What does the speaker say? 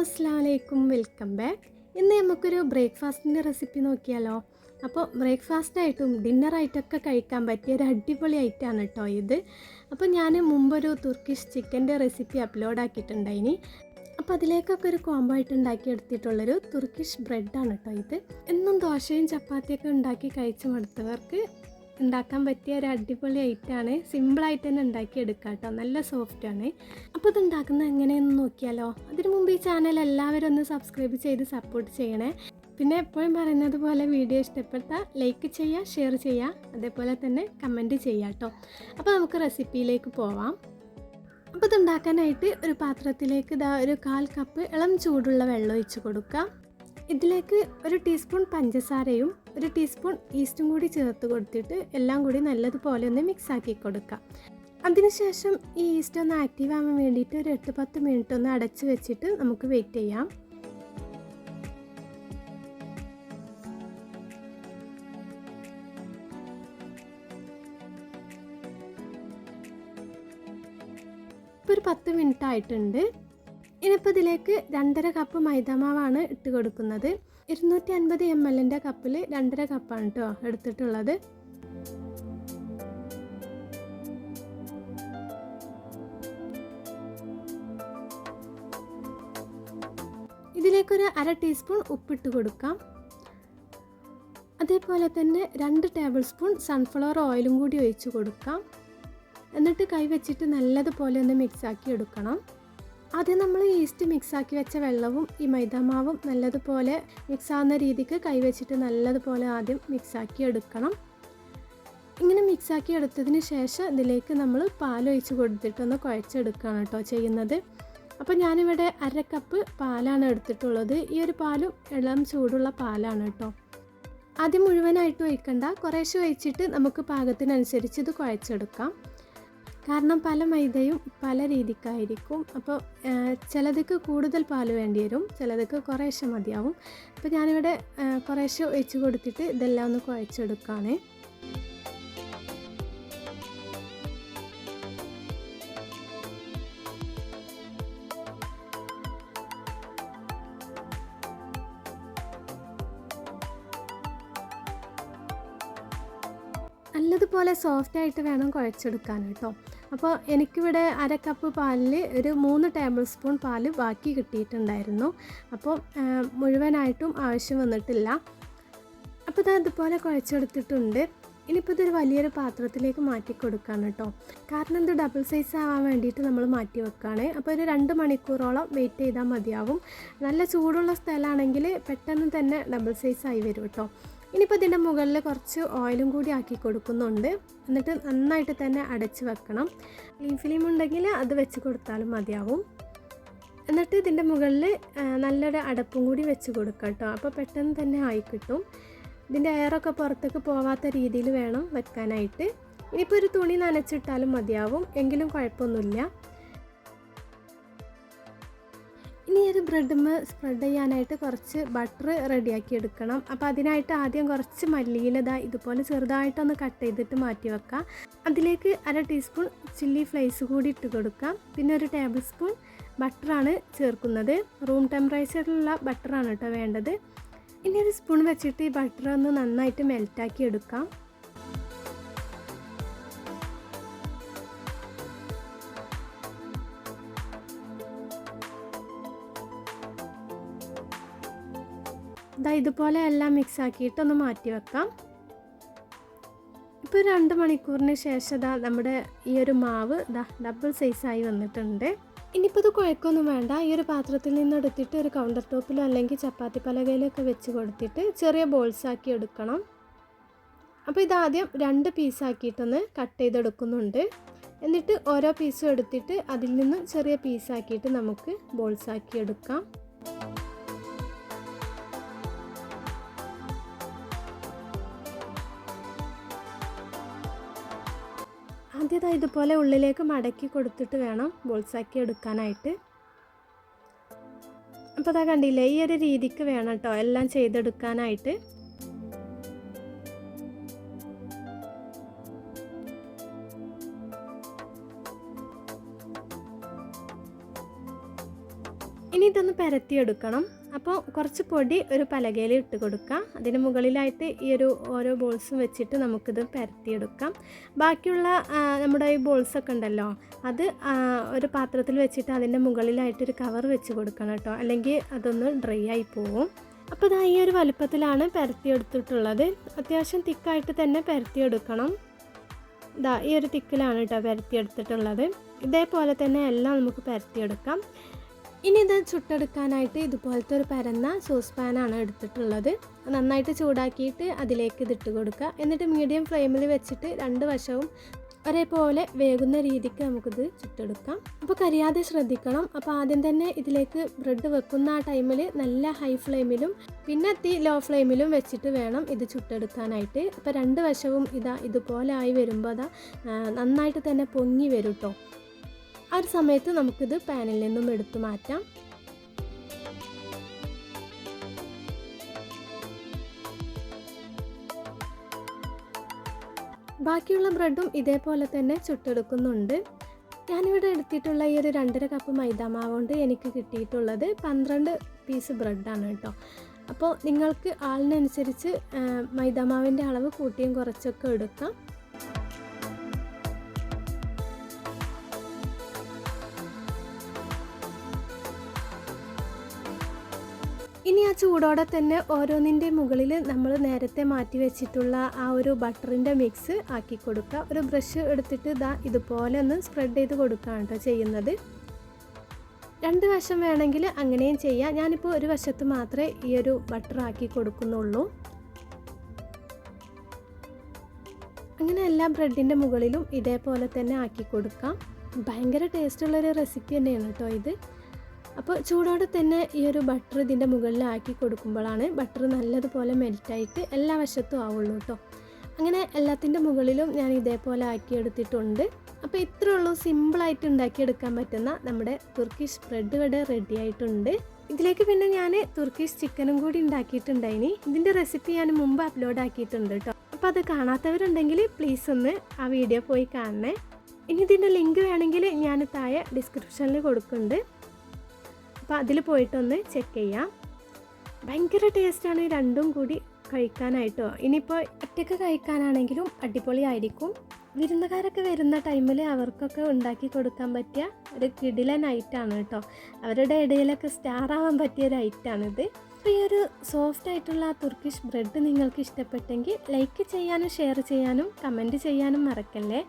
അസ്സാം വലൈക്കും welcome back. ഇന്ന് നമുക്കൊരു ബ്രേക്ക്ഫാസ്റ്റിന്റെ റെസിപ്പി നോക്കിയാലോ? അപ്പോൾ ബ്രേക്ക്ഫാസ്റ്റായിട്ടും ഡിന്നറായിട്ടൊക്കെ കഴിക്കാൻ പറ്റിയ ഒരു അടിപൊളി ഐറ്റമാണ് കേട്ടോ ഇത്. അപ്പോൾ ഞാൻ മുമ്പൊരു തുർക്കിഷ് ചിക്കന്റെ റെസിപ്പി അപ്ലോഡ് ആക്കിയിട്ടുണ്ടായിനി. അപ്പോൾ അതിലേക്കൊക്കെ ഒരു കോംബോ ആയിട്ട് ഉണ്ടാക്കിയെടുത്തിട്ടുള്ളൊരു തുർക്കിഷ് ബ്രെഡാണ് കേട്ടോ ഇത്. എന്നും ദോശയും ചപ്പാത്തിയൊക്കെ ഉണ്ടാക്കി കഴിച്ചു മടുത്തവർക്ക് ഉണ്ടാക്കാൻ പറ്റിയ ഒരു അടിപൊളി ഐറ്റമാണ് സിമ്പിളായിട്ട് തന്നെ ഉണ്ടാക്കിയെടുക്കാം കേട്ടോ നല്ല സോഫ്റ്റാണ് അപ്പോൾ ഇത് ഉണ്ടാക്കുന്നത് എങ്ങനെയെന്ന് നോക്കിയാലോ? അതിനു മുമ്പ് ഈ ചാനൽ എല്ലാവരും ഒന്ന് സബ്സ്ക്രൈബ് ചെയ്ത് സപ്പോർട്ട് ചെയ്യണേ. പിന്നെ എപ്പോഴും പറയുന്നത് പോലെ വീഡിയോ ഇഷ്ടപ്പെട്ടാൽ ലൈക്ക് ചെയ്യുക ഷെയർ ചെയ്യുക അതേപോലെ തന്നെ കമന്റ് ചെയ്യുക കേട്ടോ അപ്പോൾ നമുക്ക് റെസിപ്പിയിലേക്ക് പോവാം. അപ്പോൾ ഇത് ഉണ്ടാക്കാനായിട്ട് ഒരു പാത്രത്തിലേക്ക് ഇതാ ഒരു കാൽ കപ്പ് ഇളം ചൂടുള്ള വെള്ളം ഒഴിച്ച് കൊടുക്കാം. ഇതിലേക്ക് ഒരു ടീസ്പൂൺ പഞ്ചസാരയും ഒരു ടീസ്പൂൺ ഈസ്റ്റും കൂടി ചേർത്ത് കൊടുത്തിട്ട് എല്ലാം കൂടി നല്ലതുപോലെ ഒന്ന് മിക്സ് ആക്കി കൊടുക്കാം. അതിനുശേഷം ഈ ഈസ്റ്റ് ഒന്ന് ആക്റ്റീവ് ആവാൻ വേണ്ടിയിട്ട് ഒരു എട്ട് പത്ത് മിനിറ്റ് ഒന്ന് അടച്ച് വെച്ചിട്ട് നമുക്ക് വെയിറ്റ് ചെയ്യാം. ഇപ്പോൾ ഒരു പത്ത് മിനിറ്റ് ആയിട്ടുണ്ട്. ഇനിയിപ്പോൾ ഇതിലേക്ക് രണ്ടര കപ്പ് മൈദാമാവാണ് ഇട്ട് കൊടുക്കുന്നത്. ഇരുന്നൂറ്റി അൻപത് എം എല്ലിന്റെ കപ്പിൽ രണ്ടര കപ്പാണ് കേട്ടോ എടുത്തിട്ടുള്ളത്. ഇതിലേക്കൊരു അര ടീസ്പൂൺ ഉപ്പിട്ട് കൊടുക്കാം. അതേപോലെ തന്നെ രണ്ട് ടേബിൾ സ്പൂൺ സൺഫ്ലവർ ഓയിലും കൂടി ഒഴിച്ച് കൊടുക്കാം. എന്നിട്ട് കൈവച്ചിട്ട് നല്ലതുപോലെ ഒന്ന് മിക്സാക്കി എടുക്കണം. ആദ്യം നമ്മൾ ഈസ്റ്റ് മിക്സാക്കി വെച്ച വെള്ളവും ഈ മൈദാമാവും നല്ലതുപോലെ മിക്സാവുന്ന രീതിക്ക് കൈവച്ചിട്ട് നല്ലതുപോലെ ആദ്യം മിക്സാക്കി എടുക്കണം. ഇങ്ങനെ മിക്സാക്കി എടുത്തതിന് ശേഷം ഇതിലേക്ക് നമ്മൾ പാലൊഴിച്ച് കൊടുത്തിട്ടൊന്ന് കുഴച്ചെടുക്കുകയാണ് കേട്ടോ ചെയ്യുന്നത്. അപ്പോൾ ഞാനിവിടെ അര കപ്പ് പാലാണ് എടുത്തിട്ടുള്ളത്. ഈ ഒരു പാലും ഇളം ചൂടുള്ള പാലാണ് കേട്ടോ. ആദ്യം മുഴുവനായിട്ട് ഒഴിക്കണ്ട. കുറേശ്ശെ ഒഴിച്ചിട്ട് നമുക്ക് പാകത്തിനനുസരിച്ച് ഇത് കുഴച്ചെടുക്കാം. കാരണം പല മൈദയും പല രീതിക്കായിരിക്കും. അപ്പോൾ ചിലതൊക്കെ കൂടുതൽ പാൽ വേണ്ടി വരും ചിലതൊക്കെ കുറേശ്ശെ മതിയാവും. അപ്പോൾ ഞാനിവിടെ കുറേശ്ശെ ഒഴിച്ച് കൊടുത്തിട്ട് ഇതെല്ലാം ഒന്ന് കുഴച്ചെടുക്കുകയാണ് നല്ലതുപോലെ സോഫ്റ്റ് ആയിട്ട് വേണം കുഴച്ചെടുക്കാൻ കേട്ടോ. അപ്പോൾ എനിക്കിവിടെ അര കപ്പ് പാലിൽ ഒരു മൂന്ന് ടേബിൾ സ്പൂൺ പാൽ ബാക്കി കിട്ടിയിട്ടുണ്ടായിരുന്നു. അപ്പോൾ മുഴുവനായിട്ടും ആവശ്യം വന്നിട്ടില്ല. അപ്പോൾ ഞാൻ ഇതുപോലെ കുഴച്ചെടുത്തിട്ടുണ്ട്. ഇനിയിപ്പോൾ ഇതൊരു വലിയൊരു പാത്രത്തിലേക്ക് മാറ്റി കൊടുക്കുകയാണ് കേട്ടോ കാരണം ഇത് ഡബിൾ സൈസ് ആവാൻ വേണ്ടിയിട്ട് നമ്മൾ മാറ്റി വെക്കുകയാണ് അപ്പോൾ ഒരു രണ്ട് മണിക്കൂറോളം വെയിറ്റ് ചെയ്താൽ മതിയാവും. നല്ല ചൂടുള്ള സ്ഥലമാണെങ്കിൽ പെട്ടെന്ന് തന്നെ ഡബിൾ സൈസ് ആയി വരും കേട്ടോ ഇനിയിപ്പോൾ ഇതിന്റെ മുകളിൽ കുറച്ച് ഓയിലും കൂടി ആക്കി കൊടുക്കുന്നുണ്ട്. എന്നിട്ട് നന്നായിട്ട് തന്നെ അടച്ച് വെക്കണം. ക്ലീൻ ഫിലിം ഉണ്ടെങ്കിൽ അത് വെച്ച് കൊടുത്താലും മതിയാവും. എന്നിട്ട് ഇതിന്റെ മുകളിൽ നല്ലൊരു അടപ്പും കൂടി വെച്ച് കൊടുക്കാം കേട്ടോ. അപ്പോൾ പെട്ടെന്ന് തന്നെ ആയി കിട്ടും. ഇതിന്റെ എയറൊക്കെ പുറത്തേക്ക് പോവാത്ത രീതിയിൽ വേണം വെക്കാനായിട്ട്. ഇനിയിപ്പോൾ ഒരു തുണി നനച്ചിട്ടാലും മതിയാവും. എങ്കിലും കുഴപ്പമൊന്നുമില്ല. ഇനി ഒരു ബ്രെഡുമ്മ സ്പ്രെഡ് ചെയ്യാനായിട്ട് കുറച്ച് ബട്ടർ റെഡിയാക്കി എടുക്കണം. അപ്പോൾ അതിനായിട്ട് ആദ്യം കുറച്ച് മല്ലിയിലത ഇതുപോലെ ചെറുതായിട്ടൊന്ന് കട്ട് ചെയ്തിട്ട് മാറ്റി വെക്കാം. അതിലേക്ക് അര ടീസ്പൂൺ ചില്ലി ഫ്ലേസ് കൂടി ഇട്ട് കൊടുക്കാം. പിന്നെ ഒരു ടേബിൾ സ്പൂൺ ബട്ടറാണ് ചേർക്കുന്നത്. റൂം ടെമ്പറേച്ചറിലുള്ള ബട്ടറാണ് കേട്ടോ വേണ്ടത്. ഇനി ഒരു സ്പൂൺ വെച്ചിട്ട് ഈ ബട്ടർ ഒന്ന് നന്നായിട്ട് മെൽറ്റാക്കി എടുക്കാം. ഇതാ ഇതുപോലെ എല്ലാം മിക്സ് ആക്കിയിട്ട് ഒന്ന് മാറ്റി വെക്കാം. ഇപ്പോൾ രണ്ട് മണിക്കൂറിന് ശേഷം ഇതാ നമ്മുടെ ഈ ഒരു മാവ് ഇതാ ഡബിൾ സൈസായി വന്നിട്ടുണ്ട്. ഇനിയിപ്പോൾ ഇത് കുഴക്കൊന്നും വേണ്ട. ഈ ഒരു പാത്രത്തിൽ നിന്ന് എടുത്തിട്ട് ഒരു കൗണ്ടർ ടോപ്പിലോ അല്ലെങ്കിൽ ചപ്പാത്തി പലകയിലൊക്കെ വെച്ച് കൊടുത്തിട്ട് ചെറിയ ബോൾസ് ആക്കി എടുക്കണം. അപ്പോൾ ഇതാദ്യം രണ്ട് പീസാക്കിയിട്ടൊന്ന് കട്ട് ചെയ്തെടുക്കുന്നുണ്ട്. എന്നിട്ട് ഓരോ പീസും എടുത്തിട്ട് അതിൽ നിന്നും ചെറിയ പീസാക്കിയിട്ട് നമുക്ക് ബോൾസ് ആക്കി എടുക്കാം. ആദ്യമായി ഇതുപോലെ ഉള്ളിലേക്ക് മടക്കി കൊടുത്തിട്ട് വേണം ബോൾസാക്കി എടുക്കാനായിട്ട്. അപ്പോൾ അതാ കണ്ടില്ലേ ഈ ഒരു രീതിക്ക് വേണം കേട്ടോ എല്ലാം ചെയ്തെടുക്കാനായിട്ട്. ഇനി ഇതൊന്ന് പരത്തിയെടുക്കണം. അപ്പോൾ കുറച്ച് പൊടി ഒരു പലകയിൽ ഇട്ട് കൊടുക്കാം. അതിന് മുകളിലായിട്ട് ഈ ഒരു ഓരോ ബോൾസും വെച്ചിട്ട് നമുക്കിത് പരത്തിയെടുക്കാം. ബാക്കിയുള്ള നമ്മുടെ ഈ ബോൾസൊക്കെ ഉണ്ടല്ലോ അത് ഒരു പാത്രത്തിൽ വെച്ചിട്ട് അതിന്റെ മുകളിലായിട്ട് ഒരു കവർ വെച്ച് കൊടുക്കണം കേട്ടോ. അല്ലെങ്കിൽ അതൊന്ന് ഡ്രൈ ആയി പോവും. അപ്പോൾ ഇതാ ഈ ഒരു വലുപ്പത്തിലാണ് പരത്തിയെടുത്തിട്ടുള്ളത്. അത്യാവശ്യം തിക്കായിട്ട് തന്നെ പരത്തിയെടുക്കണം. ഇതാ ഈ ഒരു തിക്കിലാണ് കേട്ടോ പരത്തിയെടുത്തിട്ടുള്ളത്. ഇതേപോലെ തന്നെ എല്ലാം നമുക്ക് പരത്തിയെടുക്കാം. ഇനി ഇത് ചുട്ടെടുക്കാനായിട്ട് ഇതുപോലത്തെ ഒരു പരന്ന സോസ് പാനാണ് എടുത്തിട്ടുള്ളത്. നന്നായിട്ട് ചൂടാക്കിയിട്ട് അതിലേക്ക് ഇതിട്ട് കൊടുക്കുക. എന്നിട്ട് മീഡിയം ഫ്ലെയിമിൽ വെച്ചിട്ട് രണ്ട് വശവും ഒരേപോലെ വേകുന്ന രീതിക്ക് നമുക്കിത് ചുട്ടെടുക്കാം. അപ്പോൾ കരിയാതെ ശ്രദ്ധിക്കണം. അപ്പോൾ ആദ്യം തന്നെ ഇതിലേക്ക് ബ്രെഡ് വെക്കുന്ന ആ ടൈമിൽ നല്ല ഹൈ ഫ്ലെയിമിലും പിന്നെ തീ ലോ ഫ്ലെയിമിലും വെച്ചിട്ട് വേണം ഇത് ചുട്ടെടുക്കാനായിട്ട്. അപ്പോൾ രണ്ട് വശവും ഇതാ ഇതുപോലെ ആയി വരുമ്പോൾ അതാ നന്നായിട്ട് തന്നെ പൊങ്ങി വരും കേട്ടോ ആ ഒരു സമയത്ത് നമുക്കിത് പാനിൽ നിന്നും എടുത്തു മാറ്റാം. ബാക്കിയുള്ള ബ്രെഡും ഇതേപോലെ തന്നെ ചുട്ടെടുക്കുന്നുണ്ട്. ഞാനിവിടെ എടുത്തിട്ടുള്ള ഈ ഒരു രണ്ടര കപ്പ് മൈദാമാവ് കൊണ്ട് എനിക്ക് കിട്ടിയിട്ടുള്ളത് പന്ത്രണ്ട് പീസ് ബ്രെഡാണ് കേട്ടോ. അപ്പോൾ നിങ്ങൾക്ക് ആളിനനുസരിച്ച് മൈദാമാവിന്റെ അളവ് കൂട്ടിയും കുറച്ചൊക്കെ എടുക്കാം. ഇനി ആ ചൂടോടെ തന്നെ ഓരോന്നിന്റെ മുകളിൽ നമ്മൾ നേരത്തെ മാറ്റി വെച്ചിട്ടുള്ള ആ ഒരു ബട്ടറിന്റെ മിക്സ് ആക്കി കൊടുക്കുക. ഒരു ബ്രഷ് എടുത്തിട്ട് ഇതാ ഇതുപോലെ ഒന്ന് സ്പ്രെഡ് ചെയ്ത് കൊടുക്കുകയാണ് കേട്ടോ ചെയ്യുന്നത്. രണ്ട് വശം വേണമെങ്കിൽ അങ്ങനെയും ചെയ്യാം. ഞാനിപ്പോൾ ഒരു വശത്ത് മാത്രമേ ഈ ഒരു ബട്ടർ ആക്കി കൊടുക്കുന്നുള്ളൂ. അങ്ങനെ എല്ലാ ബ്രെഡിന്റെ മുകളിലും ഇതേപോലെ തന്നെ ആക്കി കൊടുക്കാം. ഭയങ്കര ടേസ്റ്റുള്ളൊരു റെസിപ്പി തന്നെയാണ് കേട്ടോ ഇത്. അപ്പോൾ ചൂടോടെ തന്നെ ഈ ഒരു ബട്ടർ ഇതിന്റെ മുകളിലാക്കി കൊടുക്കുമ്പോഴാണ് ബട്ടർ നല്ലതുപോലെ മെൽറ്റായിട്ട് എല്ലാ വശത്തും ആവുള്ളൂ കേട്ടോ. അങ്ങനെ എല്ലാത്തിന്റെ മുകളിലും ഞാൻ ഇതേപോലെ ആക്കിയെടുത്തിട്ടുണ്ട്. അപ്പോൾ ഇത്രേ ഉള്ളൂ സിമ്പിളായിട്ട് ഉണ്ടാക്കിയെടുക്കാൻ പറ്റുന്ന നമ്മുടെ തുർക്കിഷ് ബ്രെഡ് വട റെഡി ആയിട്ടുണ്ട്. ഇതിലേക്ക് പിന്നെ ഞാൻ തുർക്കിഷ് ചിക്കനും കൂടി ഉണ്ടാക്കിയിട്ടുണ്ടായിനി. ഇതിന്റെ റെസിപ്പി ഞാൻ മുമ്പ് അപ്ലോഡ് ആക്കിയിട്ടുണ്ട് കേട്ടോ. അപ്പോൾ അത് കാണാത്തവരുണ്ടെങ്കിൽ പ്ലീസ് ഒന്ന് ആ വീഡിയോ പോയി കാണണേ. ഇനി ഇതിന്റെ ലിങ്ക് വേണമെങ്കിൽ ഞാൻ താഴെ ഡിസ്ക്രിപ്ഷനിൽ കൊടുക്കുന്നുണ്ട്. അപ്പോൾ അതിൽ പോയിട്ടൊന്ന് ചെക്ക് ചെയ്യാം. ഭയങ്കര ടേസ്റ്റാണ് രണ്ടും കൂടി കഴിക്കാനായിട്ടോ. ഇനിയിപ്പോൾ ഒറ്റയ്ക്ക് കഴിക്കാനാണെങ്കിലും അടിപൊളിയായിരിക്കും. വിരുന്നുകാരൊക്കെ വരുന്ന ടൈമിൽ അവർക്കൊക്കെ ഉണ്ടാക്കി കൊടുക്കാൻ പറ്റിയ ഒരു കിടിലൻ ഐറ്റാണ് കേട്ടോ. അവരുടെ ഇടയിലൊക്കെ സ്റ്റാർ ആവാൻ പറ്റിയ ഒരു ഐറ്റാണിത് അപ്പോൾ ഈ ഒരു സോഫ്റ്റ് ആയിട്ടുള്ള തുർക്കിഷ് ബ്രെഡ് നിങ്ങൾക്ക് ഇഷ്ടപ്പെട്ടെങ്കിൽ ലൈക്ക് ചെയ്യാനും ഷെയർ ചെയ്യാനും കമന്റ് ചെയ്യാനും മറക്കല്ലേ?